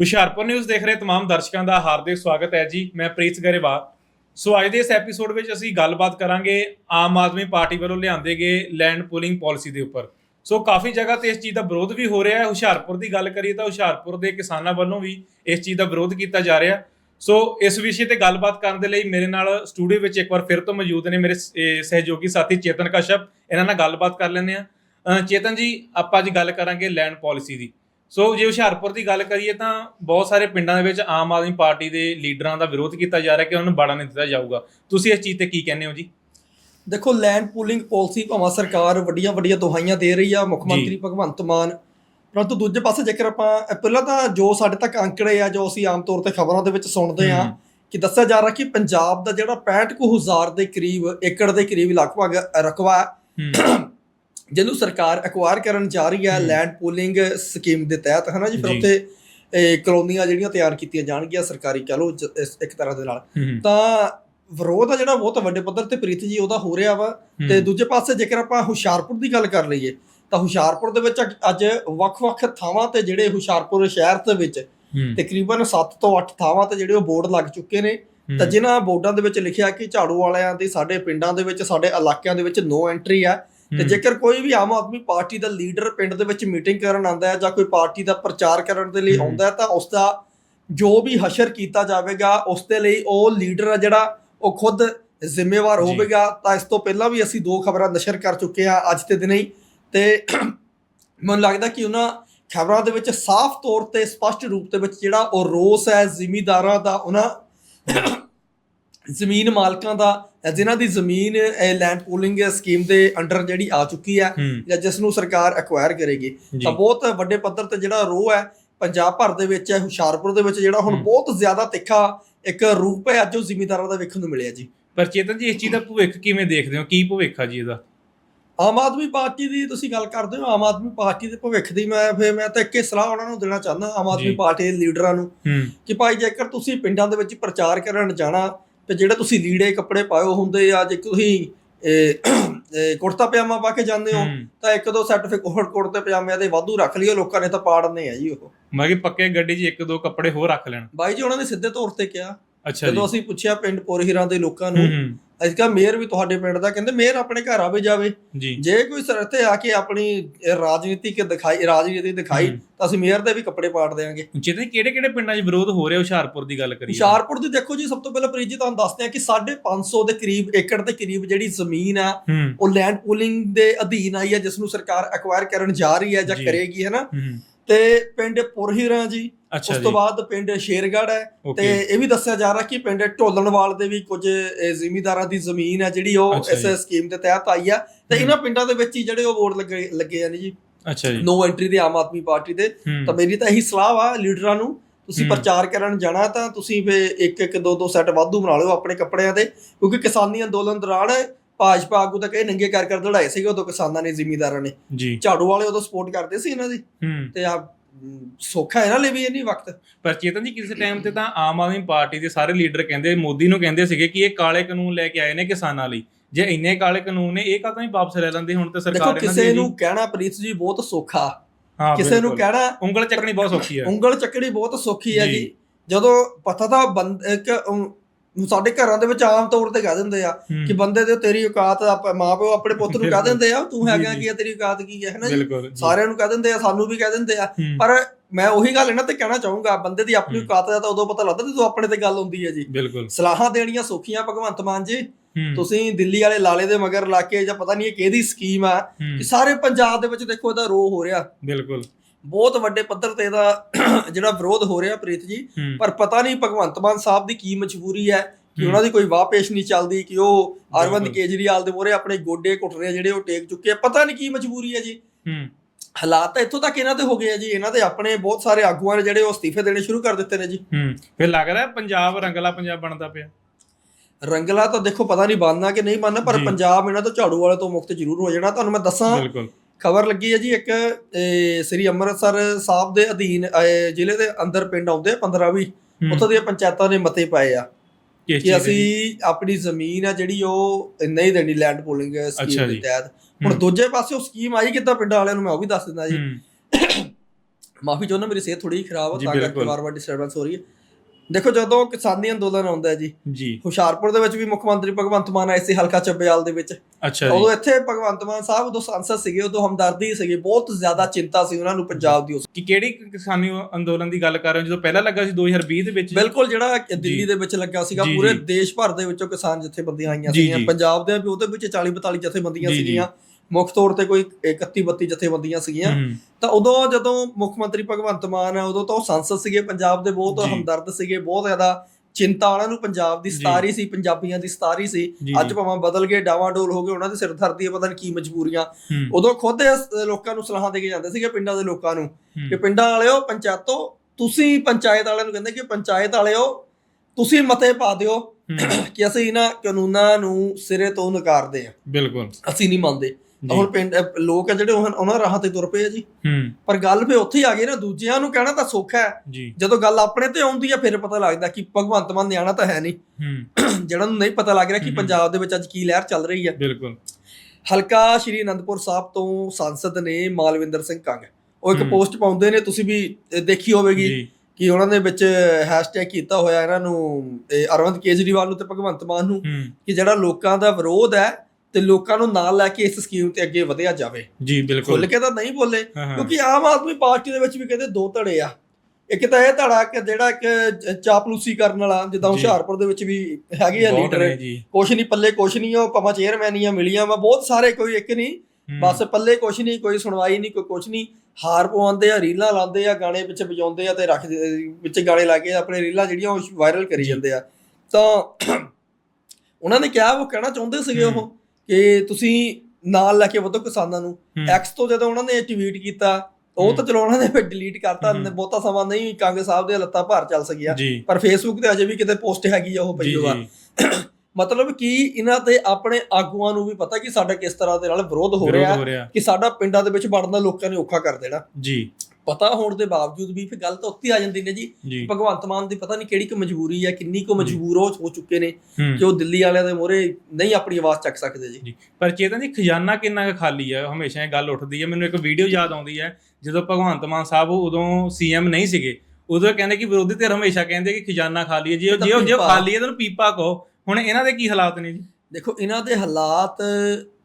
Hoshiarpur news ਦੇਖ ਰਹੇ तमाम ਦਰਸ਼ਕਾਂ ਦਾ ਹਾਰਦਿਕ ਸਵਾਗਤ ਹੈ ਜੀ ਮੈਂ ਪ੍ਰੀਤ ਗਰੇਵਾਲ ਸੋ ਅੱਜ ਦੇ ਇਸ ਐਪੀਸੋਡ ਵਿੱਚ ਅਸੀਂ ਗੱਲਬਾਤ ਕਰਾਂਗੇ ਆਮ ਆਦਮੀ ਪਾਰਟੀ ਵੱਲੋਂ ਲਿਆਂਦੇ ਗਏ ਲੈਂਡ ਪੂਲਿੰਗ ਪਾਲਿਸੀ ਦੇ ਉੱਪਰ ਸੋ ਕਾਫੀ ਜਗ੍ਹਾ ਤੇ ਇਸ ਚੀਜ਼ ਦਾ ਵਿਰੋਧ ਵੀ ਹੋ ਰਿਹਾ ਹੈ ਹੁਸ਼ਿਆਰਪੁਰ ਦੀ ਗੱਲ ਕਰੀਏ ਤਾਂ ਹੁਸ਼ਿਆਰਪੁਰ ਦੇ ਕਿਸਾਨਾਂ ਵੱਲੋਂ ਵੀ ਇਸ ਚੀਜ਼ ਦਾ ਵਿਰੋਧ ਕੀਤਾ ਜਾ ਰਿਹਾ ਸੋ ਇਸ ਵਿਸ਼ੇ ਤੇ ਗੱਲਬਾਤ ਕਰਨ ਦੇ ਲਈ ਮੇਰੇ ਨਾਲ ਸਟੂਡੀਓ ਵਿੱਚ ਇੱਕ ਵਾਰ ਫਿਰ ਤੋਂ ਮੌਜੂਦ ਨੇ ਮੇਰੇ ਸ- ਇਹ ਸਹਿਯੋਗੀ ਸਾਥੀ ਚੇਤਨ ਕਸ਼ਪ ਇਹਨਾਂ ਨਾਲ ਗੱਲਬਾਤ ਕਰ ਲੈਂਦੇ ਆ ਚੇਤਨ ਜੀ ਆਪਾਂ ਅੱਜ ਗੱਲ ਕਰਾਂਗੇ ਲੈਂਡ ਪਾਲਿਸੀ ਦੀ ਸੋ ਜੇ ਹੁਸ਼ਿਆਰਪੁਰ ਦੀ ਗੱਲ ਕਰੀਏ ਤਾਂ ਬਹੁਤ ਸਾਰੇ ਪਿੰਡਾਂ ਦੇ ਵਿੱਚ ਆਮ ਆਦਮੀ ਪਾਰਟੀ ਦੇ ਲੀਡਰਾਂ ਦਾ ਵਿਰੋਧ ਕੀਤਾ ਜਾ ਰਿਹਾ ਕਿ ਉਹਨਾਂ ਨੂੰ ਬਾੜਾ ਨਹੀਂ ਦਿੱਤਾ ਜਾਊਗਾ ਤੁਸੀਂ ਇਸ ਚੀਜ਼ ਤੇ ਕੀ ਕਹਿੰਦੇ ਹੋ ਜੀ ਦੇਖੋ ਲੈਂਡ ਪੂਲਿੰਗ ਪਾਲਿਸੀ ਭਾਵੇਂ ਸਰਕਾਰ ਵੱਡੀਆਂ ਵੱਡੀਆਂ ਦੁਹਾਈਆਂ ਦੇ ਰਹੀ ਆ ਮੁੱਖ। ਮੰਤਰੀ ਭਗਵੰਤ ਮਾਨ ਪਰੰਤੂ ਦੂਜੇ ਪਾਸੇ ਜੇਕਰ ਆਪਾਂ ਪਹਿਲਾਂ ਤਾਂ ਜੋ ਸਾਡੇ ਤੱਕ ਅੰਕੜੇ ਆ ਜੋ ਅਸੀਂ ਆਮ ਤੌਰ ਤੇ ਖਬਰਾਂ ਦੇ ਵਿੱਚ ਸੁਣਦੇ ਆ। ਕਿ ਦੱਸਿਆ ਜਾ ਰਿਹਾ ਕਿ ਪੰਜਾਬ ਦਾ ਜਿਹੜਾ 65 ਕੁ ਹਜ਼ਾਰ ਦੇ ਕਰੀਬ ਏਕੜ ਦੇ ਕਰੀਬ ਲਗਭਗ ਰਕਬਾ ਜਿਹਨੂੰ ਸਰਕਾਰ ਐਕਵਾਇਰ ਕਰਨ ਜਾ ਰਹੀ ਹੈ। ਲੈਂਡ ਪੂਲਿੰਗ ਸਕੀਮ ਦੇ ਤਹਿਤ ਹਨਾ ਜੀ? ਫਿਰ। ਉੱਥੇ ਇਹ, ਕਲੋਨੀਆਂ ਜਿਹੜੀਆਂ ਤਿਆਰ ਕੀਤੀਆਂ ਜਾਣਗੀਆਂ ਸਰਕਾਰੀ ਕਹ ਇਸ- ਇੱਕ ਤਰ੍ਹਾਂ ਦੇ ਨਾਲ। ਤਾਂ ਵਿਰੋਧ ਆ ਜਿਹੜਾ ਬਹੁਤ ਵੱਡੇ ਪੱਧਰ ਤੇ ਪ੍ਰੀਤ ਜੀ ਉਹਦਾ ਹੋ ਰਿਹਾ ਵਾ। ਤੇ ਦੂਜੇ ਪਾਸੇ ਜੇਕਰ ਆਪਾਂ ਹੁਸ਼ਿਆਰਪੁਰ ਦੀ ਗੱਲ ਕਰ ਲਈਏ ਤਾਂ ਹੁਸ਼ਿਆਰਪੁਰ ਦੇ ਵਿੱਚ ਅੱਜ- ਵੱਖ-ਵੱਖ ਥਾਵਾਂ ਤੇ ਜਿਹੜੇ ਹੁਸ਼ਿਆਰਪੁਰ ਸ਼ਹਿਰ ਦੇ ਵਿੱਚ ਤਕਰੀਬਨ 7 ਤੋਂ 8 ਥਾਵਾਂ ਤੇ ਜਿਹੜੇ ਉਹ ਬੋਰਡ ਲੱਗ ਚੁੱਕੇ ਨੇ। ਤਾਂ ਜਿਨ੍ਹਾਂ ਬੋਰਡਾਂ ਦੇ ਵਿੱਚ ਲਿਖਿਆ ਕਿ ਝਾੜੂ ਵਾਲਿਆਂ ਦੀ ਸਾਡੇ ਪਿੰਡਾਂ ਦੇ ਵਿੱਚ ਸਾਡੇ ਇਲਾਕਿਆਂ ਦੇ ਵਿੱਚ ਨੋ ਐਂਟਰੀ ਆ। ਤੇ ਜੇਕਰ ਕੋਈ ਵੀ ਆਮ ਆਦਮੀ ਪਾਰਟੀ ਦਾ ਲੀਡਰ ਪਿੰਡ ਦੇ ਵਿੱਚ ਮੀਟਿੰਗ ਕਰਨ ਆਉਂਦਾ ਹੈ ਜਾਂ ਕੋਈ ਪਾਰਟੀ ਦਾ ਪ੍ਰਚਾਰ ਕਰਨ ਦੇ ਲਈ। ਆਉਂਦਾ ਹੈ ਤਾਂ ਉਸ ਦਾ ਜੋ ਵੀ ਹਸ਼ਰ ਕੀਤਾ ਜਾਵੇਗਾ ਉਸ ਦੇ ਲਈ ਉਹ ਲੀਡਰ ਆ ਜਿਹੜਾ ਉਹ ਖੁਦ ਜ਼ਿੰਮੇਵਾਰ। ਹੋਵੇਗਾ ਤਾਂ ਇਸ ਤੋਂ ਪਹਿਲਾਂ ਵੀ ਅਸੀਂ ਦੋ ਖਬਰਾਂ ਨਸ਼ਰ ਕਰ ਚੁੱਕੇ ਹਾਂ ਅੱਜ ਦੇ ਦਿਨ ਹੀ ਤੇ ਮੈਨੂੰ ਲੱਗਦਾ ਕਿ ਉਹਨਾਂ ਖਬਰਾਂ ਦੇ ਵਿੱਚ ਸਾਫ਼ ਤੌਰ ਤੇ ਸਪਸ਼ਟ ਰੂਪ ਦੇ ਵਿੱਚ ਜਿਹੜਾ ਉਹ ਰੋਸ ਹੈ ਜ਼ਿਮੀਦਾਰਾਂ ਦਾ ਉਹਨਾਂ ਜ਼ਮੀਨ ਮਾਲਕਾਂ ਦਾ ਜਿਨ੍ਹਾਂ ਦੀ ਜ਼ਮੀਨ ਲੈਂਡ ਪੂਲਿੰਗ ਸਕੀਮ ਦੇ ਅੰਡਰ ਜਿਹੜੀ ਆ ਚੁੱਕੀ ਹੈ ਜਾਂ ਜਿਸ ਨੂੰ ਸਰਕਾਰ ਐਕਵਾਇਰ ਕਰੇਗੀ। ਤਾਂ ਬਹੁਤ ਵੱਡੇ ਪੱਧਰ ਤੇ ਜਿਹੜਾ ਰੋਹ ਹੈ ਪੰਜਾਬ ਭਰ ਦੇ ਵਿੱਚ ਹੈ ਹੁਸ਼ਿਆਰਪੁਰ ਦੇ ਵਿੱਚ ਜਿਹੜਾ ਹੁਣ। ਬਹੁਤ ਜ਼ਿਆਦਾ ਤਿੱਖਾ ਇੱਕ ਰੂਪ ਹੈ ਅੱਜ ਉਹ ਜ਼ਿਮੀਂਦਾਰਾਂ ਦਾ ਵੇਖਣ ਨੂੰ ਮਿਲਿਆ ਜੀ। ਪਰ ਚੇਤਨ ਜੀ ਇਸ ਚੀਜ਼ ਦਾ ਭਵਿੱਖ ਕਿਵੇਂ ਦੇਖਦੇ ਹੋ? ਕੀ ਭਵਿੱਖ ਆ ਜੀ ਇਹਦਾ? ਆਮ ਆਦਮੀ ਪਾਰਟੀ ਦੀ ਤੁਸੀਂ ਗੱਲ ਕਰਦੇ ਹੋ ਆਮ ਆਦਮੀ ਪਾਰਟੀ ਦੇ ਭਵਿੱਖ ਦੀ ਮੈਂ ਫਿਰ ਮੈਂ ਤਾਂ ਇੱਕੇ ਸਲਾਹ ਉਹਨਾਂ ਨੂੰ ਦੇਣਾ ਚਾਹੁੰਦਾ ਆਮ ਆਦਮੀ। ਪਾਰਟੀ ਦੇ ਲੀਡਰਾਂ ਨੂੰ ਕਿ ਭਾਈ ਜੇਕਰ ਤੁਸੀਂ ਪਿੰਡਾਂ ਦੇ ਵਿੱਚ ਪ੍ਰਚਾਰ ਕਰਨ ਜਾਣਾ ਤੇ ਜਿਹੜੇ ਤੁਸੀਂ ਲੀੜੇ ਕੱਪੜੇ ਪਾਏ ਹੁੰਦੇ ਆ ਜੇ ਤੁਸੀਂ ਕੁੜਤਾ ਪਜਾਮਾ ਪਾ ਕੇ ਜਾਂਦੇ ਹੋ ਤਾਂ ਇੱਕ ਦੋ ਸਰਟੀਫਿਕੇਟ ਕੁੜਤੇ ਪਜਾਮਿਆਂ ਦੇ ਵਾਧੂ ਰੱਖ ਲਿਓ ਲੋਕਾਂ ਨੇ ਤਾਂ ਪਾੜਨੇ ਆ ਜੀ ਉਹ। ਮੈਂ ਕਿ ਪੱਕੇ ਗੱਡੀ 'ਚ ਇੱਕ ਦੋ ਕੱਪੜੇ ਹੋਰ ਰੱਖ ਲੈਣ। ਬਾਈ ਜੀ ਉਹਨਾਂ ਨੇ ਸਿੱਧੇ ਤੌਰ ਤੇ ਕਿਹਾ। ਜਦੋਂ ਅਸੀਂ ਪੁੱਛਿਆ ਪਿੰਡ ਪੋਰਹੀਰਾਂ ਦੇ ਲੋਕਾਂ ਨੂੰ ਅਸੀਂ ਕਿਹਾ ਮੇਅਰ ਵੀ ਤੁਹਾਡੇ ਪਿੰਡ ਦਾ ਕਹਿੰਦੇ ਮੇਅਰ ਆਪਣੇ ਘਰ ਆਵੇ ਜਾਵੇ। ਜੀ। ਕੋਈ ਸਰ ਇੱਥੇ ਆ ਕੇ ਆਪਣੀ ਇਹ ਰਾਜਨੀਤਿਕ ਦਿਖਾਈ ਰਾਜਨੀਤੀ ਦਿਖਾਈ। ਤਾਂ ਅਸੀਂ ਮੇਅਰ ਦੇ ਵੀ ਕੱਪੜੇ ਪਾੜ ਦੇਵਾਂਗੇ ਚੇਤਨ ਕਿਹੜੇ ਕਿਹੜੇ ਪਿੰਡਾਂ 'ਚ ਵਿਰੋਧ ਹੋ ਰਿਹਾ ਹੁਸ਼ਿਆਰਪੁਰ ਦੀ ਗੱਲ ਕਰੀਏ। ਹੁਸ਼ਿਆਰਪੁਰ ਦੀ ਦੇਖੋ ਜੀ ਸਭ ਤੋਂ ਪਹਿਲਾਂ ਪ੍ਰੀਤ ਜੀ ਤੁਹਾਨੂੰ ਦੱਸਦੇ ਆ ਕਿ 550 ਦੇ ਕਰੀਬ ਏਕੜ ਦੇ ਕਰੀਬ ਜਿਹੜੀ ਜ਼ਮੀਨ ਆ ਉਹ ਲੈਂਡ ਪੂਲਿੰਗ ਦੇ ਅਧੀਨ ਆਈ ਹੈ ਜਿਸ ਨੂੰ ਸਰਕਾਰ ਐਕਵਾਇਰ ਕਰਨ ਜਾ ਰਹੀ ਹੈ ਜਾਂ। ਕਰੇਗੀ ਹੈ ਨਾ? ਤੇ ਪਿੰਡ ਪੁਰਹੀਰਾਂ ਜੀ ਉਸ ਤੋਂ ਬਾਅਦ ਪਿੰਡ ਸ਼ੇਰਗੜ੍ਹ ਹੈ ਤੇ ਇਹ ਵੀ ਦੱਸਿਆ ਜਾ ਰਿਹਾ ਕਿ ਪਿੰਡ ਢੋਲਣਵਾਲ ਦੇ ਵੀ ਕੁਝ ਜ਼ਿਮੀਂਦਾਰਾਂ ਦੀ ਜ਼ਮੀਨ ਹੈ ਜਿਹੜੀ ਉਹ ਇਸ। ਸਕੀਮ ਦੇ ਤਹਿਤ ਆਈ ਆ ਤੇ। ਇਹਨਾਂ ਪਿੰਡਾਂ ਦੇ ਵਿੱਚ ਹੀ ਜਿਹੜੇ ਉਹ ਬੋਰਡ ਲੱਗੇ ਲੱਗੇ ਆ ਨੇ ਜੀ। ਅੱਛਾ ਜੀ। ਨੋ ਐਂਟਰੀ ਦੇ ਆਮ ਆਦਮੀ ਪਾਰਟੀ ਦੇ। ਤਾਂ ਮੇਰੀ ਤਾਂ ਇਹੀ ਸਲਾਹ ਆ ਲੀਡਰਾਂ ਨੂੰ ਤੁਸੀਂ। ਪ੍ਰਚਾਰ ਕਰਨ ਜਾਣਾ ਤਾਂ ਤੁਸੀਂ ਫੇ ਇੱਕ ਇੱਕ ਦੋ ਦੋ ਸੈੱਟ ਵਾਧੂ ਬਣਾ ਲਿਓ ਆਪਣੇ ਕੱਪੜਿਆਂ ਦੇ ਕਿਉਂਕਿ ਕਿਸਾਨੀ ਅੰਦੋਲਨ ਦੌਰਾਨ ਭਾਜਪਾ ਆਗੂ ਤਾਂ ਕਈ ਨੰਗੇ ਕਰ ਕਰ ਦੜਾਏ ਸੀਗੇ ਉਦੋਂ ਕਿਸਾਨਾਂ ਨੇ ਜ਼ਿਮੀਂਦਾਰਾਂ ਨੇ। ਝਾੜੂ ਵਾਲੇ ਉਦੋਂ ਸਪੋਰਟ ਕਰਦੇ ਸੀ ਇਹਨਾਂ ਦੀ। ਤੇ ਆ ਸੌਖਾ ਇਹਨਾਂ ਲਈ ਵੀ ਇਹ ਨਹੀਂ ਵਕਤ? ਪਰ ਚੇਤਨ ਜੀ ਕਿਸੇ ਟਾਈਮ ਤੇ ਤਾਂ ਆਮ ਆਦਮੀ ਪਾਰਟੀ ਦੇ ਸਾਰੇ ਲੀਡਰ ਕਹਿੰਦੇ ਮੋਦੀ ਨੂੰ ਕਹਿੰਦੇ ਸੀਗੇ ਕਿ ਇਹ ਕਾਲੇ ਕਾਨੂੰਨ ਲੈ ਕੇ ਆਏ ਨੇ ਕਿਸਾਨਾਂ ਲਈ। ਜੇ ਇੰਨੇ ਕਾਲੇ ਕਾਨੂੰਨ ਨੇ ਇਹ ਕਦੋਂ ਹੀ ਵਾਪਸ ਲੈ ਲੈਂਦੇ? ਹੁਣ ਤੇ ਸਰਕਾਰ ਇਹਨਾਂ ਕਿਸੇ ਨੂੰ ਕਹਿਣਾ ਪ੍ਰੀਤ ਜੀ ਬਹੁਤ ਸੌਖਾ। ਹਾਂ ਕਿਸੇ ਨੂੰ। ਕਹਿਣਾ ਉਂਗਲ ਚੱਕਣੀ ਬਹੁਤ ਸੌਖੀ ਹੈ। ਉਂਗਲ ਚੱਕਣੀ ਬਹੁਤ ਸੌਖੀ ਹੈ ਜੀ। ਜਦੋਂ ਪਤਾ ਤਾਂ ਬੰਦ ਇੱਕ ਸਾਡੇ ਘਰਾਂ ਦੇ ਵਿੱਚ ਆਮ ਤੌਰ ਤੇ ਕਹਿ ਦਿੰਦੇ ਆ ਹੂੰ, ਕਿ ਬੰਦੇ ਦੇ ਤੇਰੀ ਔਕਾਤ ਆਪ- ਮਾਂ ਪਿਓ ਆਪਣੇ ਪੁੱਤ ਨੂੰ ਕਹਿ। ਦਿੰਦੇ ਆ ਤੂੰ ਹੈਗਾ। ਕੀ ਆ ਤੇਰੀ ਔਕਾਤ ਕੀ ਹੈ ਹਨਾ ਜੀ। ਸਾਰਿਆਂ ਨੂੰ ਕਹਿ ਦਿੰਦੇ ਆ ਸਾਨੂੰ ਵੀ ਕਹਿ ਦਿੰਦੇ ਆ। ਹੂੰ, ਪਰ ਮੈਂ ਉਹੀ ਗੱਲ ਇਹਨਾਂ ਤੇ ਕਹਿਣਾ ਚਾਹੂੰਗਾ ਬੰਦੇ ਦੀ ਆਪਣੀ ਹੂੰ। ਔਕਾਤ ਦਾ ਤਾਂ ਉਦੋਂ ਪਤਾ ਲੱਗਦਾ ਜਦੋਂ ਆਪਣੇ ਤੇ ਗੱਲ ਹੁੰਦੀ ਹੈ ਜੀ। ਸਲਾਹਾਂ ਦੇਣੀਆਂ ਸੌਖੀਆਂ ਭਗਵੰਤ ਮਾਨ ਜੀ। ਹੂੰ, ਤੁਸੀਂ ਦਿੱਲੀ ਵਾਲੇ ਲਾਲੇ ਦੇ ਮਗਰ ਲਾ ਕੇ ਜਾਂ ਪਤਾ ਨਹੀਂ ਇਹ ਕਿਹਦੀ ਸਕੀਮ ਆ ਹੂੰ, ਕਿ ਸਾਰੇ ਪੰਜਾਬ ਦੇ ਵਿੱਚ ਦੇਖੋ ਇਹਦਾ ਰੋਹ ਹੋ ਰਿਹਾ। ਬਿਲਕੁਲ। ਬਹੁਤ ਵੱਡੇ ਪੱਧਰ ਤੇ ਇਹਦਾ ਜਿਹੜਾ ਵਿਰੋਧ ਹੋ ਰਿਹਾ ਪ੍ਰੀਤ ਜੀ। ਪਰ ਪਤਾ ਨਹੀਂ ਭਗਵੰਤ ਮਾਨ ਸਾਹਿਬ ਦੀ ਕੀ ਮਜਬੂਰੀ ਹੈ ਕਿ। ਉਹਨਾਂ ਦੀ ਕੋਈ ਵਾਹ ਪੇਸ਼ ਨਹੀਂ ਚੱਲਦੀ ਕਿ ਉਹ ਅਰਵਿੰਦ। ਕੇਜਰੀਵਾਲ ਦੇ ਮੋਰੇ ਆਪਣੇ ਗੋਡੇ ਘੁੱਟ ਰਹੇ ਜਿਹੜੇ ਉਹ ਟੇਕ ਚੁੱਕੇ ਆ। ਪਤਾ ਨਹੀਂ ਕੀ ਮਜਬੂਰੀ ਹੈ ਜੀ। ਹਾਲਾਤ ਤਾਂ ਇੱਥੋਂ ਤੱਕ ਇਹਨਾਂ ਤੇ ਹੋ ਗਏ ਆ ਜੀ। ਇਹਨਾਂ ਦੇ ਆਪਣੇ ਬਹੁਤ ਸਾਰੇ ਆਗੂਆਂ ਨੇ ਜਿਹੜੇ ਉਹ ਅਸਤੀਫੇ ਦੇਣੇ ਸ਼ੁਰੂ ਕਰ ਦਿੱਤੇ ਨੇ ਜੀ। ਹੂੰ। ਫਿਰ ਲੱਗ ਰਿਹਾ ਪੰਜਾਬ ਰੰਗਲਾ ਪੰਜਾਬ ਬਣਦਾ ਪਿਆ। ਰੰਗਲਾ ਤਾਂ ਦੇਖੋ ਪਤਾ ਨਹੀਂ ਬਣਨਾ ਕਿ ਨਹੀਂ ਬਣਨਾ ਪਰ। ਪੰਜਾਬ ਇਹਨਾਂ ਤੋਂ ਝਾੜੂ ਵਾਲੇ ਤੋਂ ਮੁਕਤ ਜ਼ਰੂਰ ਹੋ ਜਾਣਾ। ਤੁਹਾਨੂੰ ਮੈਂ ਦੱਸਾਂ ਬਿਲਕੁਲ। ਖਬਰ ਲੱਗੀ ਹੈ ਜੀ ਇੱਕ ਸ੍ਰੀ ਅੰਮ੍ਰਿਤਸਰ ਸਾਹਿਬ ਦੇ ਅਧੀਨ ਜ਼ਿਲ੍ਹੇ ਦੇ ਅੰਦਰ ਪਿੰਡ ਆਉਂਦੇ 15 20 ਹੂੰ, ਉੱਥੋਂ ਦੀਆਂ ਪੰਚਾਇਤਾਂ ਨੇ ਮਤੇ ਪਾਏ ਆ ਕਿ ਅਸੀਂ ਆਪਣੀ ਜ਼ਮੀਨ ਆ ਜਿਹੜੀ ਉਹ ਨਹੀਂ ਦੇਣੀ ਲੈਂਡ ਪੂਲਿੰਗ ਸਕੀਮ ਦੇ। ਤਹਿਤ ਹੁਣ। ਦੂਜੇ ਪਾਸੇ ਉਹ ਸਕੀਮ ਆਈ ਕਿੱਦਾਂ ਪਿੰਡਾਂ ਵਾਲਿਆਂ ਨੂੰ ਮੈਂ ਉਹ ਵੀ ਦੱਸ ਦਿੰਦਾ ਜੀ ਮਾਫੀ ਚਾਹੁੰਦਾ ਮੇਰੀ ਸਿਹਤ ਥੋੜੀ ਖਰਾਬ ਆ ਤਾਂ ਕਰਕੇ। ਵਾਰ-ਵਾਰ ਡਿਸਟਰਬੈਂਸ ਹੋ ਰਹੀ ਹੈ ਦੇਖੋ ਜਦੋਂ ਕਿਸਾਨੀ ਅੰਦੋਲਨ ਆਉਂਦਾ ਜੀ ਜੀ। ਹੁਸ਼ਿਆਰਪੁਰ ਦੇ ਵਿੱਚ ਵੀ ਮੁੱਖ ਮੰਤਰੀ ਭਗਵੰਤ ਮਾਨ ਆਏ ਸੀ ਹਲਕਾ ਚੱਬੇਵਾਲ ਦੇ ਵਿੱਚ। ਅੱਛਾ ਜੀ। ਉਦੋਂ ਇੱਥੇ ਭਗਵੰਤ ਮਾਨ ਸਾਹਿਬ ਉਦੋਂ ਸੰਸਦ ਸੀਗੇ ਉਦੋਂ ਹਮਦਰਦੀ ਸੀਗੇ ਬਹੁਤ ਜ਼ਿਆਦਾ ਚਿੰਤਾ ਸੀ ਉਹਨਾਂ ਨੂੰ ਪੰਜਾਬ ਦੀ ਉਸ ਕਿ ਕਿਹੜੀ ਕਿਸਾਨੀ ਅੰਦੋਲਨ ਦੀ ਗੱਲ ਕਰ ਰਹੇ ਹੋ? ਜਦੋਂ ਪਹਿਲਾਂ ਲੱਗਾ ਸੀ 2020 ਦੇ ਵਿੱਚ। ਬਿਲਕੁਲ ਜਿਹੜਾ ਦਿੱਲੀ ਦੇ ਵਿੱਚ ਲੱਗਾ ਸੀਗਾ ਪੂਰੇ। ਦੇਸ਼ ਭਰ ਦੇ ਵਿੱਚੋਂ ਕਿਸਾਨ ਜਥੇਬੰਦੀਆਂ ਆਈਆਂ ਸੀਗੀਆਂ। ਪੰਜਾਬ ਦੇ ਵੀ ਉਹਦੇ ਵਿੱਚ 40 42 ਜਥੇਬੰਦੀਆਂ। ਸੀਗੀਆਂ। ਮੁੱਖ ਤੌਰ ਤੇ ਕੋਈ 31 32 ਜਥੇਬੰਦੀਆਂ ਸੀਗੀਆਂ। ਤਾਂ ਉਦੋਂ ਜਦੋਂ ਮੁੱਖ ਮੰਤਰੀ ਭਗਵੰਤ ਮਾਨ ਆ ਉਦੋਂ ਤਾਂ ਉਹ ਸੰਸਦ ਸੀਗੇ ਪੰਜਾਬ ਦੇ ਬਹੁਤ। ਹਮਦਰਦ ਸੀਗੇ ਬਹੁਤ ਜ਼ਿਆਦਾ ਚਿੰਤਾ ਉਹਨਾਂ ਨੂੰ ਪੰਜਾਬ ਦੀ। ਸਤਾਰੀ ਸੀ ਪੰਜਾਬੀਆਂ ਦੀ ਸਤਾਰੀ ਸੀ। ਅੱਜ। ਭਾਵੇਂ ਬਦਲ ਗਏ ਡਾਵਾਡੋਲ ਹੋ ਗਏ ਉਹਨਾਂ ਦੀ ਸਿਰਦਰਦੀ ਹੈ ਪਤਾ ਨਹੀਂ ਕੀ ਮਜਬੂਰੀਆਂ। ਉਦੋਂ ਖੁਦ ਲੋਕਾਂ ਨੂੰ ਸਲਾਹਾਂ ਦੇ ਕੇ ਜਾਂਦੇ ਸੀਗੇ ਪਿੰਡਾਂ ਦੇ ਲੋਕਾਂ ਨੂੰ ਕਿ ਪਿੰਡਾਂ ਵਾਲਿਓ ਪੰਚਾਇਤੋ ਤੁਸੀਂ ਪੰਚਾਇਤ ਵਾਲਿਆਂ ਨੂੰ ਕਹਿੰਦੇ ਕਿ ਪੰਚਾਇਤ ਵਾਲਿਓ ਤੁਸੀਂ ਮਤੇ ਪਾ ਦਿਓ ਕਿ ਅਸੀਂ ਇਹਨਾਂ ਕਾਨੂੰਨਾਂ ਨੂੰ ਸਿਰੇ ਤੋਂ ਨਕਾਰਦੇ ਆ। ਬਿਲਕੁਲ। ਅਸੀਂ ਨਹੀਂ ਮੰਨਦੇ। ਹੁਣ ਪਿੰਡ ਅਹ ਲੋਕ ਆ ਜਿਹੜੇ ਉਹ ਉਹਨਾਂ ਰਾਹਾਂ ਤੇ ਤੁਰ ਪਏ ਆ ਜੀ। ਹੂੰ। ਪਰ ਗੱਲ ਫੇ ਉੱਥੇ ਹੀ ਆ ਗਈ ਨਾ ਦੂਜਿਆਂ ਨੂੰ ਕਹਿਣਾ ਤਾਂ ਸੌਖਾ ਹੈ। ਜੀ। ਜਦੋਂ ਗੱਲ ਆਪਣੇ ਤੇ ਆਉਂਦੀ ਆ ਫਿਰ ਪਤਾ ਲੱਗਦਾ ਕਿ ਭਗਵੰਤ ਮਾਨ ਨਿਆਣਾ ਤਾਂ ਹੈ ਨਹੀਂ। ਹੂੰ। ਜਿਹੜਾ ਨੂੰ ਨਹੀਂ ਪਤਾ ਲੱਗ ਰਿਹਾ ਕਿ। ਪੰਜਾਬ ਦੇ ਵਿੱਚ ਅੱਜ ਕੀ ਲਹਿਰ ਚੱਲ ਰਹੀ ਹੈ ਬਿਲਕੁਲ। ਹਲਕਾ ਸ਼੍ਰੀ ਅਨੰਦਪੁਰ ਸਾਹਿਬ ਤੋਂ ਸੰਸਦ ਨੇ ਮਾਲਵਿੰਦਰ ਸਿੰਘ ਕੰਗ। ਉਹ ਇੱਕ। ਪੋਸਟ ਪਾਉਂਦੇ ਨੇ ਤੁਸੀਂ ਵੀ ਅਹ, ਦੇਖੀ ਹੋਵੇਗੀ ਜੀ। ਕਿ ਉਹਨਾਂ ਦੇ ਵਿੱਚ ਹੈਸ਼ਟੈਗ ਕੀਤਾ ਹੋਇਆ ਇਹਨਾਂ ਨੂੰ ਇਹ ਅਰਵਿੰਦ ਕੇਜਰੀਵਾਲ ਨੂੰ ਤੇ ਭਗਵੰਤ ਮਾਨ ਨੂੰ ਹੂੰ। ਕਿ ਜਿਹੜਾ ਲੋਕਾਂ ਦਾ ਵਿਰੋਧ ਹੈ ਤੇ ਲੋਕਾਂ ਨੂੰ ਨਾਲ ਲੈ ਕੇ ਇਸ ਸਕੀਮ ਤੇ ਅੱਗੇ ਵਧਿਆ ਜਾਵੇ। ਜੀ ਖੁੱਲ ਬਿਲਕੁਲ ਕੇ ਤਾਂ ਨਹੀਂ ਬੋਲੇ ਹਾਂ ਕਿਉਂਕਿ ਆਮ ਆਦਮੀ ਪਾਰਟੀ ਦੇ ਵਿੱਚ ਵੀ ਕਹਿੰਦੇ ਦੋ ਧੜੇ ਆ। ਇੱਕ ਤਾਂ ਇਹ ਧੜਾ ਕਿ ਜਿਹੜਾ ਇੱਕ ਚ- ਚਾਪਲੂਸੀ ਕਰਨ ਵਾਲਾ ਜਿੱਦਾਂ ਜੀ। ਹੁਸ਼ਿਆਰਪੁਰ ਦੇ ਵਿੱਚ ਵੀ ਹੈਗੇ ਆ ਬਹੁਤ ਲੀਡਰ। ਨੇ ਜੀ। ਕੁਛ ਨਹੀਂ ਪੱਲੇ ਕੁਛ ਨਹੀਂ ਉਹ ਭਾਵੇਂ ਚੇਅਰਮੈਨੀਆਂ ਮਿਲੀਆਂ ਵਾ ਬਹੁਤ ਸਾਰੇ ਕੋਈ ਇੱਕ ਨਹੀਂ। ਬਸ ਪੱਲੇ ਕੁਛ ਨਹੀਂ ਕੋਈ ਸੁਣਵਾਈ ਨਹੀਂ ਕੋਈ ਕੁਛ ਨਹੀਂ। ਹਾਰ ਪਵਾਉਂਦੇ ਆ ਰੀਲਾਂ ਲਾਉਂਦੇ ਆ ਗਾਣੇ ਵਿੱਚ ਵਜਾਉਂਦੇ ਆ ਤੇ ਰੱਖ ਵਿੱਚ ਗਾਣੇ ਲਾ ਕੇ ਆਪਣੇ ਰੀਲਾਂ ਜਿਹੜੀਆਂ ਉਹ ਵਾਇਰਲ ਕਰੀ। ਜਾਂਦੇ ਆ। ਤਾਂ ਉਹਨਾਂ ਨੇ ਕਿਹਾ ਉਹ ਕਹਿਣਾ ਚਾਹੁੰਦੇ ਸੀਗੇ ਉਹ। ਕਿ ਤੁਸੀਂ ਨਾਲ ਲੈ ਕੇ ਵਧੋ ਕਿਸਾਨਾਂ ਨੂੰ। ਐਕਸ ਤੋਂ ਜਦੋਂ ਉਹਨਾਂ ਨੇ ਟਵੀਟ ਕੀਤਾ ਉਹ ਤਾਂ ਚਲੋ ਉਹਨਾਂ ਨੇ ਫਿਰ ਡਿਲੀਟ ਕਰਤਾ। ਬਹੁਤਾ ਸਮਾਂ ਨਹੀਂ ਕਾਂਗਰਸ ਸਾਹਿਬ ਦੇ ਲੱਤਾਂ ਭਾਰ ਚੱਲ ਸਕਿਆ। ਪਰ ਫੇਸਬੁੱਕ ਤੇ ਅਜੇ ਵੀ ਕਿਤੇ ਪੋਸਟ ਹੈਗੀ ਆ ਉਹ ਪਈ ਹੋਆ ਮਤਲਬ ਕਿ ਇਹਨਾਂ ਤੇ ਆਪਣੇ ਆਗੂਆਂ ਨੂੰ ਵੀ ਪਤਾ ਕਿ ਸਾਡਾ ਕਿਸ ਤਰ੍ਹਾਂ ਦੇ ਨਾਲ ਵਿਰੋਧ ਹੋ ਵਿਰੋਧ ਰਿਹਾ ਹੋ ਰਿਹਾ। ਕਿ ਸਾਡਾ ਪਿੰਡਾਂ ਦੇ ਵਿੱਚ ਵੜਨਾ ਲੋਕਾਂ ਨੇ ਔਖਾ ਕਰ ਦੇਣਾ। ਜੀ। ਪਤਾ ਹੋਣ ਦੇ ਬਾਵਜੂਦ ਵੀ ਫਿਰ ਗੱਲ ਤਾਂ ਉੱਥੇ ਆ ਜਾਂਦੀ ਨੇ ਜੀ। ਭਗਵੰਤ ਮਾਨ ਦੀ ਪਤਾ ਨਹੀਂ ਕਿਹੜੀ ਕੁ ਮਜਬੂਰੀ ਹੈ ਕਿੰਨੀ ਕੁ ਮਜਬੂਰ ਹੋ ਚੁੱਕੇ ਨੇ ਕਿ ਉਹ ਦਿੱਲੀ ਵਾਲਿਆਂ ਦੇ ਮੋਹਰੇ ਨਹੀਂ ਆਪਣੀ ਆਵਾਜ਼ ਚੱਕ ਸਕਦੇ ਜੀ। ਪਰ ਚੇਤਨ ਜੀ ਖਜ਼ਾਨਾ ਕਿੰਨਾ ਕੁ ਖਾਲੀ ਹੈ ਹਮੇਸ਼ਾ ਇਹ ਗੱਲ ਉੱਠਦੀ ਹੈ ਮੈਨੂੰ ਇੱਕ ਵੀਡੀਓ ਯਾਦ ਆਉਂਦੀ ਹੈ ਜਦੋਂ ਭਗਵੰਤ ਮਾਨ ਸਾਹਿਬ ਉਦੋਂ ਸੀਐਮ ਨਹੀਂ ਸੀਗੇ ਉਦੋਂ ਕਹਿੰਦੇ ਕਿ ਵਿਰੋਧੀ ਧਿਰ ਹਮੇਸ਼ਾ ਕਹਿੰਦੇ ਕਿ ਖਜ਼ਾਨਾ ਖਾਲੀ ਹੈ ਜੇ ਜੇ। ਖਾਲੀ ਹੈ ਤਾਂ ਪੀਪਾ ਕਹੋ। ਹੁਣ ਇਹਨਾਂ ਦੇ ਕੀ ਹਾਲਾਤ ਨੇ ਜੀ? ਦੇਖੋ ਇਹਨਾਂ ਦੇ ਹਾਲਾਤ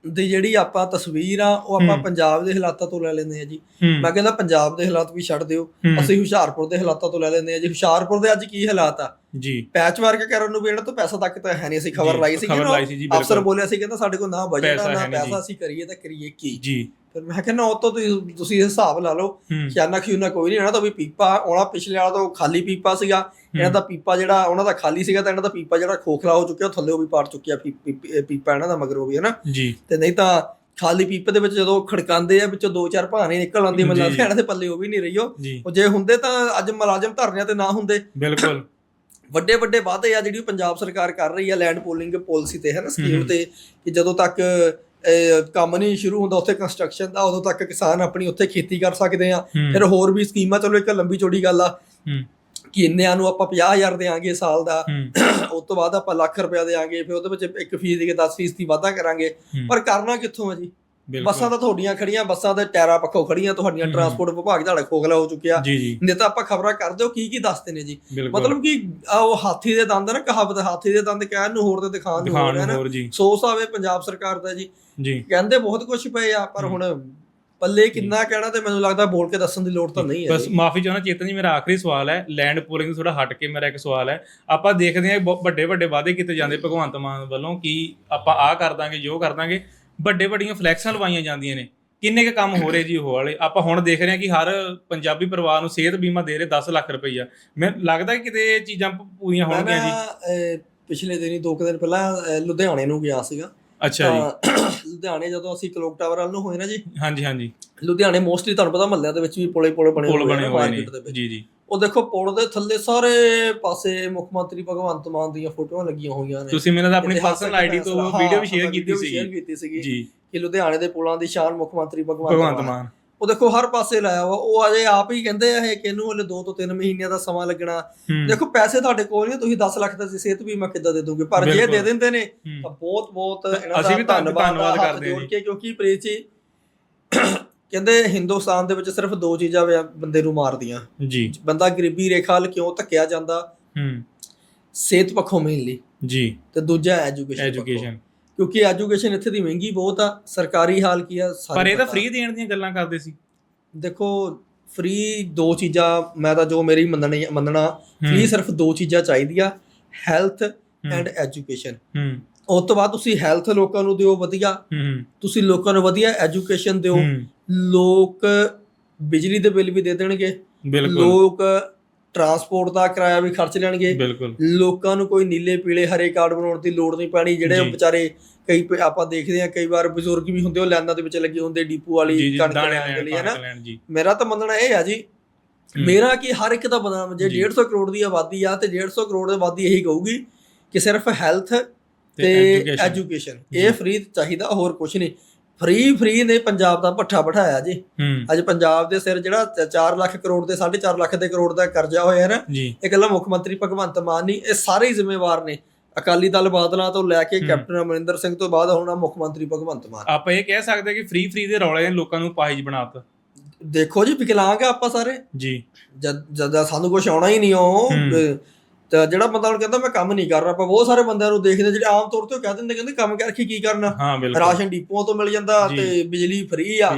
ਦੀ ਜਿਹੜੀ ਆਪਾਂ ਤਸਵੀਰ ਆ ਉਹ ਆਪਾਂ। ਪੰਜਾਬ ਦੇ ਹਾਲਾਤਾਂ ਤੋਂ ਲੈ ਲੈਂਦੇ ਆ ਜੀ। ਮੈਂ ਕਹਿੰਦਾ ਪੰਜਾਬ ਦੇ ਹਾਲਾਤ ਵੀ ਛੱਡ ਦਿਓ। ਅਸੀਂ ਹੁਸ਼ਿਆਰਪੁਰ ਦੇ ਹਾਲਾਤਾਂ ਤੋਂ ਲੈ ਲੈਂਦੇ ਆ ਜੀ। ਹੁਸ਼ਿਆਰਪੁਰ ਦੇ ਅੱਜ ਕੀ ਹਾਲਾਤ ਆ? ਜੀ। ਪੈਚ ਵਰਕ ਕਰਨ ਨੂੰ ਵੀ ਇਹਨਾਂ ਤੋਂ ਪੈਸਾ ਤੱਕ ਤਾਂ ਹੈ ਨਹੀਂ ਅਸੀਂ ਖਬਰ ਲਾਈ ਸੀ ਕਿ ਅਫਸਰ ਬੋਲਿਆ ਸੀ ਕਹਿੰਦਾ ਸਾਡੇ ਕੋਲ ਨਾ ਬਜਟ ਨਾ। ਪੈਸਾ ਅਸੀਂ ਕਰੀਏ ਤਾਂ ਕਰੀਏ ਕੀ? ਜੀ। ਫਿਰ ਮੈਂ ਕਹਿੰਦਾ ਉਹ ਤੋਂ ਤੁਸੀਂ ਤੁਸੀਂ ਹਿਸਾਬ ਲਾ ਲਓ। ਖਿਆਨਾ ਖਿਉਨਾ ਕੋਈ ਨਹੀਂ ਇਹਨਾਂ ਦਾ ਵੀ ਪੀਪਾ ਆਉਣਾ ਪਿਛਲੇ ਵਾਲਾ ਤਾਂ ਖਾਲੀ ਪੀਪਾ ਸੀਗਾ। ਇਹਨਾਂ ਦਾ ਪੀਪਾ ਜਿਹੜਾ ਉਹਨਾਂ ਦਾ ਖਾਲੀ ਸੀਗਾ ਤਾਂ ਇਹਨਾਂ ਦਾ ਪੀਪਾ ਜਿਹੜਾ ਖੋਖਲਾ ਹੋ ਚੁੱਕਿਆ ਥੱਲੇ ਉਹ ਵੀ ਪਾੜ ਚੁੱਕਿਆ ਪੀਪਾ ਇਹਨਾਂ ਦਾ ਮਗਰੋਂ ਵੀ ਹੈ ਨਾ ਤੇ ਨਹੀਂ ਤਾਂ ਖਾਲੀ ਪੀਪੇ ਦੇ ਵਿੱਚ ਜਦੋਂ ਖੜਕਾਉਂਦੇ ਆ ਵਿੱਚੋਂ ਦੋ ਚਾਰ ਭਾਣੇ ਨਿਕਲ ਆਉਂਦੀ ਮੈਨੂੰ। ਲੱਗਦਾ ਇਹਨਾਂ ਦੇ ਪੱਲੇ ਉਹ ਵੀ ਨਹੀਂ ਰਹੀ ਉਹ ਜੀ ਹੁੰਦੇ ਤਾਂ ਅੱਜ ਮੁਲਾਜ਼ਮ ਧਰਨਿਆਂ ਤੇ ਨਾ ਹੁੰਦੇ। ਬਿਲਕੁਲ। ਵੱਡੇ ਵੱਡੇ ਵਾਅਦੇ ਆ ਜਿਹੜੀ ਪੰਜਾਬ ਸਰਕਾਰ ਕਰ ਰਹੀ ਆ ਲੈਂਡ ਪੂਲਿੰਗ ਪਾਲਿਸੀ ਤੇ ਹੈ ਨਾ ਸਕੀਮ। ਤੇ ਕਿ ਜਦੋਂ ਤੱਕ ਕੰਮ ਨਹੀਂ ਸ਼ੁਰੂ ਹੁੰਦਾ ਉੱਥੇ ਕੰਸਟਰਕਸ਼ਨ ਦਾ ਉਦੋਂ ਤੱਕ ਕਿਸਾਨ ਆਪਣੀ ਉੱਥੇ ਖੇਤੀ ਕਰ ਸਕਦੇ ਆ। ਫਿਰ ਹੋਰ ਵੀ ਸਕੀਮਾਂ ਚਲੋ ਇੱਕ ਲੰਬੀ ਚੌੜੀ ਗੱਲ ਆ। ਕਿ ਇੰਨਿਆਂ ਨੂੰ ਆਪਾਂ 50000 ਦੇਾਂਗੇ ਸਾਲ ਦਾ। ਉਸ ਤੋਂ ਬਾਅਦ ਆਪਾਂ ਲੱਖ ਰੁਪਇਆ ਦੇਾਂਗੇ ਫਿਰ ਉਹਦੇ ਵਿੱਚ ਇੱਕ ਫੀਸ ਦੇ ਕੇ 10 ਫੀਸ ਦੀ ਵਾਧਾ ਕਰਾਂਗੇ। ਪਰ ਕਰਨਾ ਕਿੱਥੋਂ ਹੈ ਜੀ? ਬੱਸਾਂ ਤਾਂ ਤੁਹਾਡੀਆਂ ਖੜੀਆਂ ਬੱਸਾਂ ਦੇ ਟਾਇਰਾਂ ਪੱਖੋਂ ਖੜੀਆਂ ਤੁਹਾਡੀਆਂ। ਟਰਾਂਸਪੋਰਟ ਵਿਭਾਗ ਦਾ ਖੋਖਲਾ ਹੋ ਚੁੱਕਿਆ। ਨਹੀਂ ਤਾਂ ਆਪਾਂ ਖਬਰਾਂ ਕਰਦੇ ਹੋ ਕੀ ਕੀ ਦੱਸਦੇ ਨੇ ਜੀ? ਮਤਲਬ ਕਿ ਉਹ ਹਾਥੀ ਦੇ ਦੰਦ ਨਾ ਕਹਾਵਤ ਹਾਥੀ ਦੇ ਦੰਦ ਕਹਿਣ ਨੂੰ ਹੋਰ ਤੇ ਦਿਖਾਣ ਨੂੰ ਹੋਰ ਹੈ ਨੂੰ? ਸੋਸ ਆਵੇ ਪੰਜਾਬ ਸਰਕਾਰ ਦਾ ਜੀ। ਜੀ। ਕਹਿੰਦੇ ਬਹੁਤ ਕੁਝ ਪਏ ਆ ਪਰ। ਹੁਣ ਪੱਲੇ ਕਿੰਨਾ ਕਹਿਣਾ ਤੇ ਮੈਨੂੰ ਲੱਗਦਾ ਬੋਲ ਕੇ ਦੱਸਣ ਦੀ ਲੋੜ ਤਾਂ ਨਹੀਂ ਹੈ ਬਸ। ਮਾਫੀ ਚਾਹੁੰਦਾ ਚੇਤਨ ਜੀ ਮੇਰਾ ਆਖਰੀ ਸਵਾਲ ਹੈ। ਲੈਂਡ ਪੂਲਿੰਗ ਤੋਂ ਥੋੜਾ ਹਟ ਕੇ ਮੇਰਾ ਇੱਕ ਸਵਾਲ ਹੈ। ਆਪਾਂ ਦੇਖਦੇ ਹਾਂ ਵੱਡੇ ਵੱਡੇ ਵਾਅਦੇ ਕੀਤੇ ਜਾਂਦੇ ਭਗਵੰਤ ਮਾਨ ਵੱਲੋਂ ਕਿ ਆਪਾਂ ਆਹ ਕਰ ਦਾਂਗੇ ਜੋ ਕਰ ਦਾਂਗੇ। ਵੱਡੇ ਵੱਡੀਆਂ ਫਲੈਕਸਾਂ ਲਵਾਈਆਂ ਜਾਂਦੀਆਂ ਨੇ। ਕਿੰਨੇ ਕ ਕੰਮ ਹੋ ਰਹੇ ਜੀ ਉਹ ਵਾਲੇ? ਆਪਾਂ ਹੁਣ ਦੇਖ ਰਹੇ ਹਾਂ ਕਿ ਹਰ ਪੰਜਾਬੀ ਪਰਿਵਾਰ ਨੂੰ ਸਿਹਤ ਬੀਮਾ ਦੇ ਰਹੇ 10 ਲੱਖ ਰੁਪਈਆ। ਮੈਨੂੰ ਲੱਗਦਾ ਕਿ ਕਿਤੇ ਇਹ ਚੀਜ਼ਾਂ ਪੂਰੀਆਂ ਹੋਣਗੀਆਂ ਜੀ। ਪਿਛਲੇ ਦਿਨੀ ਦੋ ਕੁ ਦਿਨ ਪਹਿਲਾਂ ਲੁਧਿਆਣੇ ਨੂੰ ਗਿਆ ਸੀਗਾ। ਅੱਛਾ ਜੀ। ਲੁਧਿਆਣੇ ਜਦੋਂ ਅਸੀਂ ਕਲੋਕ ਟਾਵਰ ਵੱਲ ਨੂੰ ਹੋਏ ਨਾ ਜੀ। ਹਾਂਜੀ ਹਾਂਜੀ। ਲੁਧਿਆਣੇ ਮੋਸਟਲੀ ਤੁਹਾਨੂੰ ਪਤਾ ਮਹੱਲਿਆਂ ਦੇ ਵਿੱਚ ਵੀ ਪੁਲੇ ਪੁਲੇ ਬਣੇ ਹੋਏ ਦੇ ਨੇ ਵਿੱਚ। ਜੀ ਜੀ। ਉਹ ਦੇਖੋ ਪੁਲ ਦੇ ਥੱਲੇ ਸਾਰੇ ਪਾਸੇ ਮੁੱਖ ਮੰਤਰੀ ਭਗਵੰਤ ਮਾਨ ਦੀਆਂ ਫੋਟੋਆਂ ਲੱਗੀਆਂ ਹੋਈਆਂ ਨੇ। ਤੁਸੀਂ ਮੈਨੂੰ ਤਾਂ ਆਪਣੀ ਪਰਸਨਲ ਆਈਡੀ ਤੋਂ ਵੀਡੀਓ ਵੀ ਸ਼ੇਅਰ ਕੀਤੀ ਸੀ ਕੀਤੀ ਸੀਗੀ ਜੀ। ਕਿ ਲੁਧਿਆਣੇ ਦੇ ਪੁਲਾਂ ਦੀ ਸ਼ਾਨ ਮੁੱਖ ਮੰਤਰੀ ਭਗਵੰਤ ਮਾਨ। ਉਹ ਦੇਖੋ ਹਰ ਪਾਸੇ ਲਾਇਆ ਵਾ। ਉਹ ਅਜੇ ਆਪ ਹੀ ਕਹਿੰਦੇ ਆ ਇਹ ਕਿ ਇਹਨੂੰ ਹਲੇ 2 ਤੋਂ 3 ਮਹੀਨਿਆਂ ਦਾ ਸਮਾਂ ਲੱਗਣਾ। ਦੇਖੋ ਪੈਸੇ ਤੁਹਾਡੇ ਕੋਲ ਨਹੀਂ ਤੁਸੀਂ 10 ਲੱਖ ਦਾ ਸਿਹਤ ਬੀਮਾ ਕਿੱਦਾਂ ਦੇ ਦੋਗੇ? ਪਰ ਜੇ। ਦੇ ਦਿੰਦੇ ਨੇ ਤਾਂ ਬਹੁਤ ਬਹੁਤ ਇਹਨਾਂ ਦਾ ਧੰਨਵਾਦ ਕਰਦੇ ਹਾਂ ਕਿਉਂਕਿ ਪ੍ਰੀਤ ਜੀ ਕਹਿੰਦੇ ਹਿੰਦੁਸਤਾਨ ਦੇ ਵਿੱਚ ਸਿਰਫ ਦੋ ਚੀਜ਼ਾਂ ਵੇ- ਬੰਦੇ ਨੂੰ ਮਾਰਦੀਆਂ। ਜੀ। ਬੰਦਾ ਗਰੀਬੀ ਰੇਖਾ ਵੱਲ ਕਿਉਂ ਧੱਕਿਆ ਜਾਂਦਾ? ਹੂੰ। ਸਿਹਤ ਪੱਖੋਂ ਮੇਨਲੀ ਜੀ। ਤੇ ਦੂਜਾ ਐਜੂਕੇਸ਼ਨ ਐਜੂਕੇਸ਼ਨ ਕਿਉਂਕਿ ਐਜੂਕੇਸ਼ਨ ਇੱਥੇ ਦੀ ਮਹਿੰਗੀ ਬਹੁਤ ਆ ਸਰਕਾਰੀ ਹਾਲ ਕੀ ਆ ਸਾਰੇ ਪਰ ਇਹ ਤਾਂ ਪਤਾ। ਫ੍ਰੀ ਦੇਣ ਦੀਆਂ ਗੱਲਾਂ ਕਰਦੇ ਸੀ। ਦੇਖੋ ਫ੍ਰੀ ਦੋ ਚੀਜ਼ਾਂ ਮੈਂ ਤਾਂ ਜੋ ਮੇਰੀ ਮੰਨਣੀ ਮੰਨਣਾ ਫ੍ਰੀ ਸਿਰਫ ਦੋ ਚੀਜ਼ਾਂ ਚਾਹੀਦੀਆਂ ਹੈਲਥ ਐਂਡ ਐਜੂਕੇਸ਼ਨ ਹੂੰ। ਉਸ ਤੋਂ ਬਾਅਦ ਤੁਸੀਂ ਹੈਲਥ ਲੋਕਾਂ ਨੂੰ ਦਿਓ ਵਧੀਆ। ਹੂੰ। ਤੁਸੀਂ ਲੋਕਾਂ ਨੂੰ ਵਧੀਆ ਐਜੂਕੇਸ਼ਨ ਦਿਓ। ਹੂੰ। ਲੋਕ ਬਿਜਲੀ ਦੇ ਬਿੱਲ ਵੀ ਦੇ ਦੇਣਗੇ ਬਿਲਕੁਲ ਲੋਕ ਟਰਾਂਸਪੋਰਟ ਦਾ ਕਿਰਾਇਆ ਵੀ ਖਰਚ ਲੈਣਗੇ ਲੋਕਾਂ ਨੂੰ ਕੋਈ ਨੀਲੇ ਪੀਲੇ ਹਰੇ ਕਾਰਡ ਬਣਾਉਣ ਦੀ ਲੋੜ ਨਹੀਂ ਪੈਣੀ ਜਿਹੜੇ। ਵਿਚਾਰੇ ਕਈ ਆਪਾਂ ਦੇਖਦੇ ਆ ਕਈ ਵਾਰ ਬਜ਼ੁਰਗ ਵੀ ਹੁੰਦੇ ਉਹ ਲਾਈਨਾਂ ਦੇ ਵਿੱਚ ਲੱਗੇ ਹੁੰਦੇ ਡੀਪੂ ਵਾਲੀ ਕਣਕ ਲੈਣ ਲਈ ਹੈ ਨਾ ਕਣਕ ਲੈਣ ਜੀ ਮੇਰਾ ਤਾਂ ਮੰਨਣਾ ਇਹ ਆ ਜੀ। ਮੇਰਾ ਕੀ ਹਰ ਇੱਕ ਦਾ ਬਦਨਾਮ ਜੇ ਜੀ। 150 ਕਰੋੜ ਦੀ ਆਬਾਦੀ ਆ ਤੇ 150 ਕਰੋੜ ਦੀ ਆਬਾਦੀ ਇਹੀ ਕਹੂਗੀ ਕਿ ਸਿਰਫ ਹੈਲਥ ਤੇ। ਐਜੂਕੇਸ਼ਨ। ਇਹ ਫ੍ਰੀ ਚਾਹੀਦਾ ਹੋਰ ਕੁਝ ਨਹੀਂ ਫ੍ਰੀ ਫ੍ਰੀ ਨੇ ਪੰਜਾਬ ਦਾ ਪੱਠਾ ਬਿਠਾਇਆ ਜੀ। ਅੱਜ ਪੰਜਾਬ ਦੇ ਸਿਰ ਜਿਹੜਾ 4 ਲੱਖ ਕਰੋੜ ਤੇ 4.5 ਲੱਖ ਦੇ ਕਰੋੜ ਦਾ ਕਰਜ਼ਾ ਹੋਇਆ ਹੈ ਨਾ ਇਹ ਇਕੱਲਾ ਮੁੱਖ ਮੰਤਰੀ ਭਗਵੰਤ ਮਾਨ ਨਹੀਂ ਇਹ ਸਾਰੇ ਹੀ ਜ਼ਿੰਮੇਵਾਰ ਨੇ। ਅਕਾਲੀ ਦਲ ਬਾਦਲਾਂ ਤੋਂ ਲੈ ਕੇ। ਕੈਪਟਨ ਅਮਰਿੰਦਰ ਸਿੰਘ ਤੋਂ ਬਾਅਦ ਹੁਣ ਆਹ ਮੁੱਖ ਮੰਤਰੀ ਭਗਵੰਤ ਮਾਨ। ਆਪਾਂ ਇਹ ਕਹਿ ਸਕਦੇ ਕਿ ਫ੍ਰੀ ਫ੍ਰੀ ਦੇ ਰੌਲੇ ਨੇ ਲੋਕਾਂ ਨੂੰ ਪਾਹਿਜ ਬਣਾਤਾ। ਦੇਖੋ ਜੀ ਵਿਕਲਾਂਗ ਆ ਆਪਾਂ ਸਾਰੇ। ਜੀ। ਜਦ ਜਦ ਸਾਨੂੰ ਕੁਝ ਆਉਣਾ ਹੀ ਨਹੀਂ ਉਹ ਤਾਂ ਜਿਹੜਾ ਬੰਦਾ ਹੁਣ ਕਹਿੰਦਾ ਮੈਂ ਕੰਮ ਨਹੀਂ ਕਰ ਰਿਹਾ ਆਪਾਂ ਬਹੁਤ ਸਾਰੇ ਬੰਦਿਆਂ ਨੂੰ ਦੇਖਦੇ ਜਿਹੜੇ ਆਮ ਤੌਰ ਤੇ ਉਹ ਕਹਿ ਦਿੰਦੇ ਕਹਿੰਦੇ ਕੰਮ ਕਰਕੇ ਕੀ ਕਰਨਾ? ਹਾਂ ਬਿਲਕੁਲ। ਰਾਸ਼ਨ ਡਿਪੂਆਂ ਤੋਂ ਮਿਲ ਜਾਂਦਾ। ਤੇ ਬਿਜਲੀ ਫ੍ਰੀ ਆ।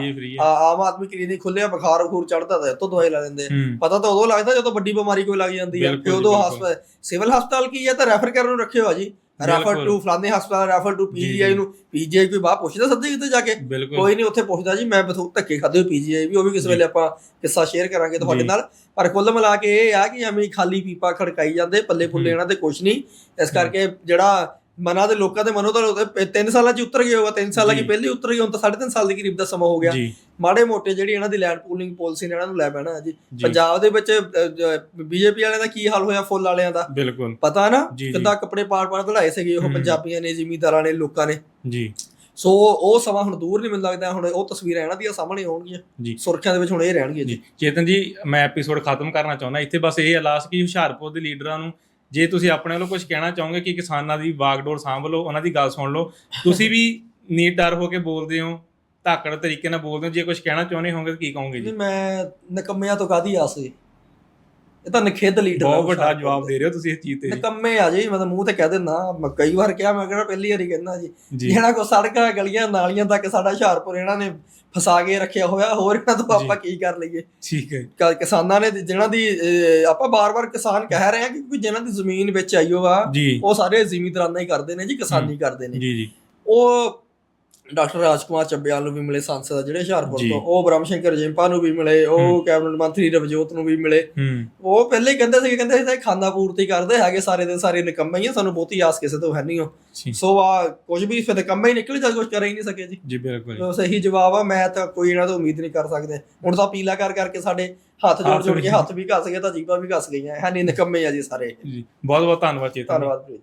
ਆਮ ਆਦਮੀ ਕਲੀਨਿਕ ਖੁੱਲਿਆ ਬੁਖਾਰ ਬਖੂਰ ਚੜਦਾ ਤਾਂ ਇੱਥੋਂ ਦਵਾਈ ਲੈ ਲੈਂਦੇ ਹੂੰ। ਪਤਾ ਤਾਂ ਉਦੋਂ ਲੱਗਦਾ ਜਦੋਂ ਵੱਡੀ ਬਿਮਾਰੀ ਕੋਈ ਲੱਗ ਜਾਂਦੀ ਬਿਲਕੁਲ ਕਿ ਉਦੋਂ। ਹਸਪਤਾਲ ਸਿਵਲ ਹਸਪਤਾਲ ਕੀ ਆ ਤਾਂ ਰੈਫਰ ਕਰਨ ਨੂੰ ਰੱਖਿਓ ਆ ਜੀ। ਰੈਫਰ। ਟੂ ਫਲਾਣੇ ਹਸਪਤਾਲ ਰੈਫਰ ਟੂ ਪੀਜੀਆਈ। ਨੂੰ ਪੀਜੀਆਈ ਕੋਈ ਬਾਹਰ ਪੁੱਛਦਾ ਸੱਦੇ ਕਿਤੇ ਜਾ ਕੇ ਕੋਈ ਨਹੀਂ ਉੱਥੇ ਪੁੱਛਦਾ ਜੀ ਮੈਂ ਬਥੂ ਧੱਕੇ ਖਾਦੇ ਹੋ ਪੀਜੀਆਈ ਵੀ ਉਹ ਵੀ ਕਿਸੇ। ਵੇਲੇ ਆਪਾਂ ਕਿੱਸਾ ਸ਼ੇਅਰ ਕਰਾਂਗੇ ਤੁਹਾਡੇ। ਨਾਲ ਪਰ ਕੁੱਲ ਮਿਲਾ ਕੇ ਇਹ ਆ ਕਿ ਐਵੇਂ ਖਾਲੀ ਪੀਪਾ ਖੜਕਾਈ ਜਾਂਦੇ ਪੱਲੇ ਪੁੱਲੇ ਹੂੰ। ਇਹਨਾਂ ਦੇ ਕੁਛ ਨਹੀਂ ਇਸ ਕਰਕੇ ਜਿਹੜਾ ਮਨਾਂ ਦੇ ਲੋਕਾਂ ਦੇ ਮਨੋਂ ਤਾਂ 3 ਸਾਲਾਂ ਚ ਉਤਰ ਗਿਆ ਹੋਗਾ 3 ਸਾਲਾਂ। ਕੀ ਪਹਿਲੇ ਉਤਰ ਗਏ ਹੁਣ ਤਾਂ 3.5 ਸਾਲ ਦੇ ਕਰੀਬ ਦਾ ਸਮਾਂ ਹੋ ਗਿਆ। ਮਾੜੇ ਮੋਟੇ ਜਿਹੜੀ ਇਹਨਾਂ ਦੀ ਲੈਂਡ ਪੂਲਿੰਗ ਪਾਲਿਸੀ ਨੇ ਇਹਨਾਂ ਨੂੰ ਲੈ ਪੈਣਾ ਜੀ। ਪੰਜਾਬ ਦੇ ਵਿੱਚ ਬੀਜੇਪੀ ਵਾਲਿਆਂ ਦਾ ਕੀ ਹਾਲ ਹੋਇਆ ਫੁੱਲ ਵਾਲਿਆਂ ਦਾ? ਬਿਲਕੁਲ। ਪਤਾ ਨਾ। ਕਿੱਦਾਂ ਕੱਪੜੇ ਪਾੜ ਪਾੜ ਧੜਾਏ ਸੀਗੇ ਉਹ। ਪੰਜਾਬੀਆਂ ਨੇ ਜ਼ਿਮੀਂਦਾਰਾਂ ਨੇ ਲੋਕਾਂ ਨੇ। ਜੀ। ਸੋ ਉਹ ਸਮਾਂ ਹੁਣ ਦੂਰ ਨਹੀਂ ਮੈਨੂੰ ਲੱਗਦਾ ਹੁਣ ਉਹ ਤਸਵੀਰਾਂ ਇਹਨਾਂ ਦੀਆਂ ਸਾਹਮਣੇ ਆਉਣਗੀਆਂ। ਜੀ। ਸੁਰਖੀਆਂ ਦੇ ਵਿੱਚ ਹੁਣ ਇਹ ਰਹਿਣਗੀਆਂ ਜੀ। ਚੇਤਨ ਜੀ ਮੈਂ ਐਪੀਸੋਡ ਖਤਮ ਕਰਨਾ ਚਾਹੁੰਦਾ ਇੱਥੇ ਬਸ ਇਹ ਅਲਾਸ ਕਿ ਹੁਸ਼ਿਆਰਪੁਰ ਦੇ ਲੀਡਰਾਂ ਨੂੰ ਜੇ ਤੁਸੀਂ ਆਪਣੇ ਵੱਲੋਂ ਕੁਝ ਕਹਿਣਾ ਚਾਹੋਗੇ ਕਿ ਕਿਸਾਨਾਂ ਦੀ ਬਾਗਡੋਰ ਸਾਂਭ ਲਓ, ਉਹਨਾਂ ਦੀ ਗੱਲ ਸੁਣ ਲਓ, ਤੁਸੀਂ ਵੀ ਨੀਟ ਡਰ ਹੋ ਕੇ ਬੋਲਦੇ ਹੋ, ਧਾਕੜ ਤਰੀਕੇ ਨਾਲ ਬੋਲਦੇ ਹੋ, ਜੇ ਕੁਝ ਕਹਿਣਾ ਚਾਹੁੰਦੇ ਹੋਗੇ ਤਾਂ ਕੀ ਕਹੋਗੇ ਨਹੀਂ, ਮੈਂ ਨਕੰਮਿਆਂ ਤੋਂ ਕਾਦੀ ਆਸ ਸੀ ਇਹ ਤਾਂ ਨਖੇਦ ਲੀਡਰ ਬਹੁਤ ਵੱਡਾ ਜਵਾਬ ਦੇ ਰਹੇ ਹੋ ਤੁਸੀਂ ਇਸ ਚੀਜ਼ ਤੇ। ਨਕੰਮੇ ਆ ਜੀ ਮੈਂ ਤਾਂ ਮੂੰਹ ਤੇ ਕਹਿ ਦਿੰਦਾ ਮੈਂ ਕਈ ਵਾਰ ਕਿਹਾ ਮੈਂ ਕਿਹੜਾ ਪਹਿਲੀ ਵਾਰੀ ਕਹਿੰਦਾ ਜੀ। ਜਿਹੜਾ ਕੋ ਸੜਕਾਂ ਗਲੀਆਂ ਨਾਲੀਆਂ ਤੱਕ ਸਾਡਾ ਹੁਸ਼ਿਆਰਪੁਰ ਇਹਨਾਂ ਨੇ ਫਸਾ ਕੇ ਰੱਖਿਆ ਹੋਇਆ ਹੋਰ ਇਹਨਾਂ ਤੋਂ ਆਪਾਂ ਕੀ ਕਰ ਲਈਏ? ਠੀਕ ਹੈ। ਕਿਸਾਨਾਂ ਨੇ ਜਿਹਨਾਂ ਦੀ ਆਪਾਂ ਬਾਰ-ਬਾਰ ਕਿਸਾਨ ਕਹਿ ਰਹੇ ਹਾਂ ਕਿ ਕੋਈ ਜਿਹਨਾਂ ਦੀ ਜ਼ਮੀਨ ਵਿੱਚ ਆਈ ਹੋਆ ਜੀ। ਉਹ ਸਾਰੇ ਜ਼ਿਮੀਂਦਾਰਾਂ ਹੀ ਕਰਦੇ ਨੇ ਜੀ ਕਿਸਾਨੀ ਕਰਦੇ ਨੇ। ਜੀ ਜੀ। ਉਹ ਡਾਕਟਰ ਰਾਜਕੁਮਾਰ ਚੱਬਿਆਲ ਨੂੰ ਵੀ ਮਿਲੇ ਸੰਸਦ ਜਿਹੜੇ ਹੁਸ਼ਿਆਰਪੁਰ ਜੀ। ਤੋਂ ਉਹ ਬ੍ਰਹਮ ਸ਼ੰਕਰ ਜਿੰਪਾ ਨੂੰ ਵੀ ਮਿਲੇ ਉਹ। ਕੈਬਨਿਟ ਮੰਤਰੀ ਰਵਜੋਤ ਨੂੰ ਵੀ ਮਿਲੇ। ਉਹ ਪਹਿਲੇ ਕਹਿੰਦੇ ਸੀ ਕਹਿੰਦੇ ਸੀ ਤਾਂ ਖਾਨਾ ਪੂਰਤੀ ਕਰਦੇ ਹੈਗੇ ਸਾਰੇ ਦੇ ਸਾਰੇ ਨਿਕੰਮੇ ਹੀ ਸਾਨੂੰ ਬਹੁਤੀ ਆਸ ਕਿਸੇ ਤੋਂ ਹੈ ਨਹੀਂ ਹੋ ਜੀ। ਸੋ ਆ ਕੁਝ ਵੀ ਫਿਰ ਨਿਕੰਮੇ ਹੀ ਨਿਕਲੇ ਜਦ ਕੁਝ ਕਰ ਹੀ ਨਹੀਂ ਸਕੇ ਜੀ। ਜੀ ਬਿਲਕੁਲ ਸਹੀ ਜਵਾਬ ਆ ਮੈਂ ਤਾਂ ਕੋਈ ਇਹਨਾਂ ਤੋਂ ਉਮੀਦ ਨਹੀਂ ਕਰ ਸਕਦੇ। ਹੁਣ ਤਾਂ ਪੀਲਾ ਕਰ ਕਰਕੇ ਸਾਡੇ ਹੱਥ ਜੋੜ ਜੋੜ ਕੇ ਹੱਥ ਵੀ ਘਸ ਗਏ ਤਾਂ ਜੀਬਾਂ ਵੀ ਘਸ ਗਈਆਂ। ਹੈ ਨਹੀਂ ਨਿਕੰਮੇ ਆ ਜੀ ਸਾਰੇ। ਜੀ ਬਹੁਤ ਬਹੁਤ ਧੰਨਵਾਦ ਜੀ। ਧੰਨਵਾਦ ਜੀ।